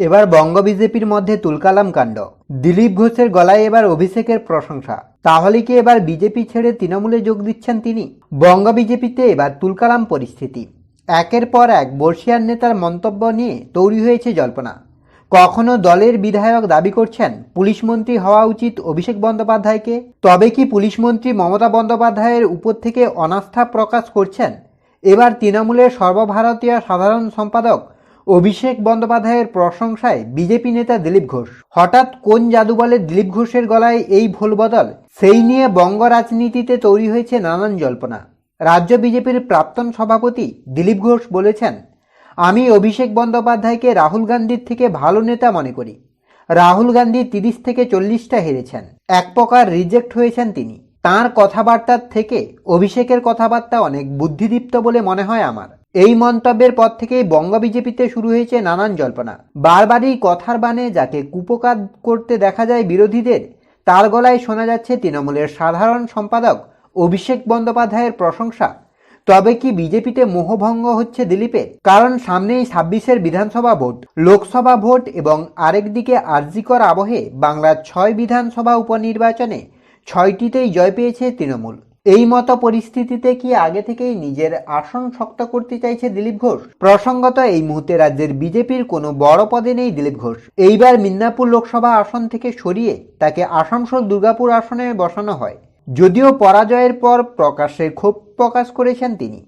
এবার বঙ্গ বিজেপির মধ্যে তুলকালাম কাণ্ড। দিলীপ ঘোষের গলায় এবার অভিষেকের প্রশংসা। তাহলে কি এবার বিজেপি ছেড়ে তৃণমূলে যোগ দিচ্ছেন তিনি? বঙ্গ বিজেপিতে এবার তুলকালাম পরিস্থিতি। একের পর এক বর্ষিয়ান নেতার মন্তব্য নিয়ে তৈরি হয়েছে জল্পনা। কখনো দলের বিধায়ক দাবি করছেন, পুলিশ মন্ত্রী হওয়া উচিত অভিষেক বন্দ্যোপাধ্যায়কে? তবে কি পুলিশ মন্ত্রী মমতা বন্দ্যোপাধ্যায়ের উপর থেকে অনাস্থা প্রকাশ করছেন? এবার তৃণমূলের সর্বভারতীয় সাধারণ সম্পাদক অভিষেক বন্দ্যোপাধ্যায়ের প্রশংসায় বিজেপি নেতা দিলীপ ঘোষ। হঠাৎ কোন জাদু বলে দিলীপ ঘোষের গলায় এই ভুল বদল? সেই নিয়ে বঙ্গ রাজনীতিতে তৈরি হয়েছে নানান জল্পনা। রাজ্য বিজেপির প্রাক্তন সভাপতি দিলীপ ঘোষ বলেছেন, আমি অভিষেক বন্দ্যোপাধ্যায়কে রাহুল গান্ধীর থেকে ভালো নেতা মনে করি। রাহুল গান্ধী তিরিশ থেকে চল্লিশটা হেরেছেন। এক প্রকার রিজেক্ট হয়েছেন তিনি। তার কথাবার্তার থেকে অভিষেকের কথাবার্তা অনেক বুদ্ধিদীপ্ত বলে মনে হয় আমার। এই মন্তব্যের পর থেকেই বঙ্গ বিজেপিতে শুরু হয়েছে নানান জল্পনা। বারবারই কথার বানে যাকে কুপকাত করতে দেখা যায় বিরোধীদের, তার গলায় শোনা যাচ্ছে তৃণমূলের সাধারণ সম্পাদক অভিষেক বন্দ্যোপাধ্যায়ের প্রশংসা। তবে কি বিজেপিতে মোহভঙ্গ হচ্ছে দিলীপের কারণ সামনেই ছাব্বিশের বিধানসভা ভোট, লোকসভা ভোট এবং আরেকদিকে আরজিকর আবহে বাংলার ছয় বিধানসভা উপনির্বাচনে ছয়টিতেই জয় পেয়েছে তৃণমূল। এই মতো পরিস্থিতিতে কি আগে থেকেই নিজের আসন শক্ত করতে চাইছে দিলীপ ঘোষ? প্রসঙ্গত, এই মুহূর্তে রাজ্যের বিজেপির কোনো বড় পদে নেই দিলীপ ঘোষ। এইবার মিদনাপুর লোকসভা আসন থেকে সরিয়ে তাকে আসানসোল দুর্গাপুর আসনে বসানো হয়। যদিও পরাজয়ের পর প্রকাশ্যে ক্ষোভ প্রকাশ করেছেন তিনি।